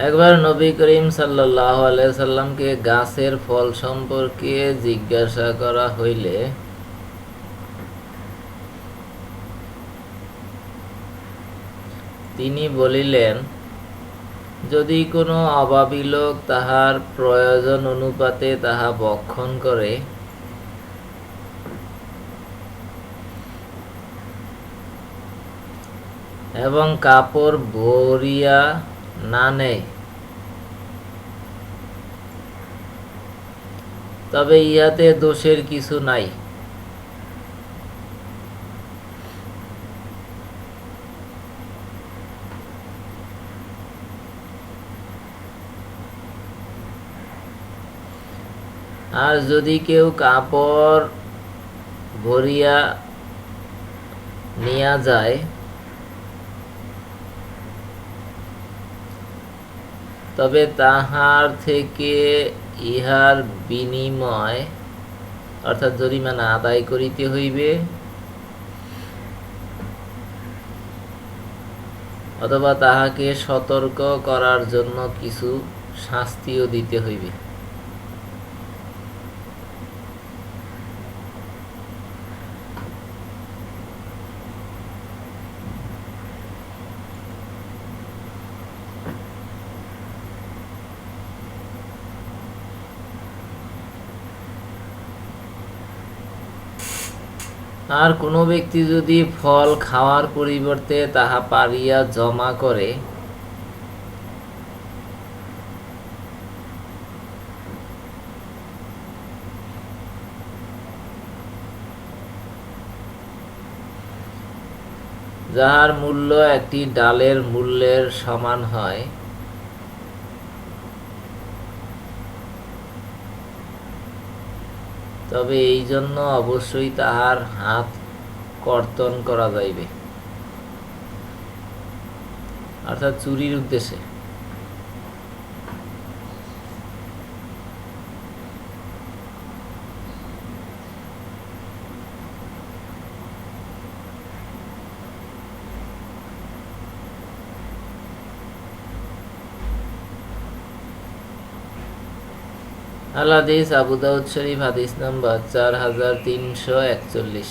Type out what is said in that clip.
একবার নবী করিম সাল্লাহ সাল্লামকে গাছের ফল সম্পর্কে জিজ্ঞাসা করা হইলে, তিনি বলিলেন, যদি কোনো অভাবী লোক তাহার প্রয়োজন অনুপাতে তাহা বক্ষণ করে, এবং কাপড় ভরিয়া না নেয় তবে ইয়াতে দোষের কিছু নাই। আর যদি কেউ কাপড় ভরিয়া নিয়া যায় তবে তাহার থেকে ইহার বিনিময়, অর্থাৎ জরিমানা আদায় করিতে হইবে। অথবা তাহাকে সতর্ক করার জন্য কিছু শাস্তিও দিতে হইবে। আর কোনো ব্যক্তি যদি ফল খাওয়ার পরিবর্তে তাহা পারিয়া জমা করে, যাহার মূল্য একটি ডালের মূল্যের সমান হয় তবে এই জন্য অবশ্যই তাহার হাত কর্তন করা যাইবে। অর্থাৎ চুরির উদ্দেশ্যে। আল হাদিস আবু দাউদ শরীফ হাদিস নাম্বার চার হাজার তিনশো একচল্লিশ।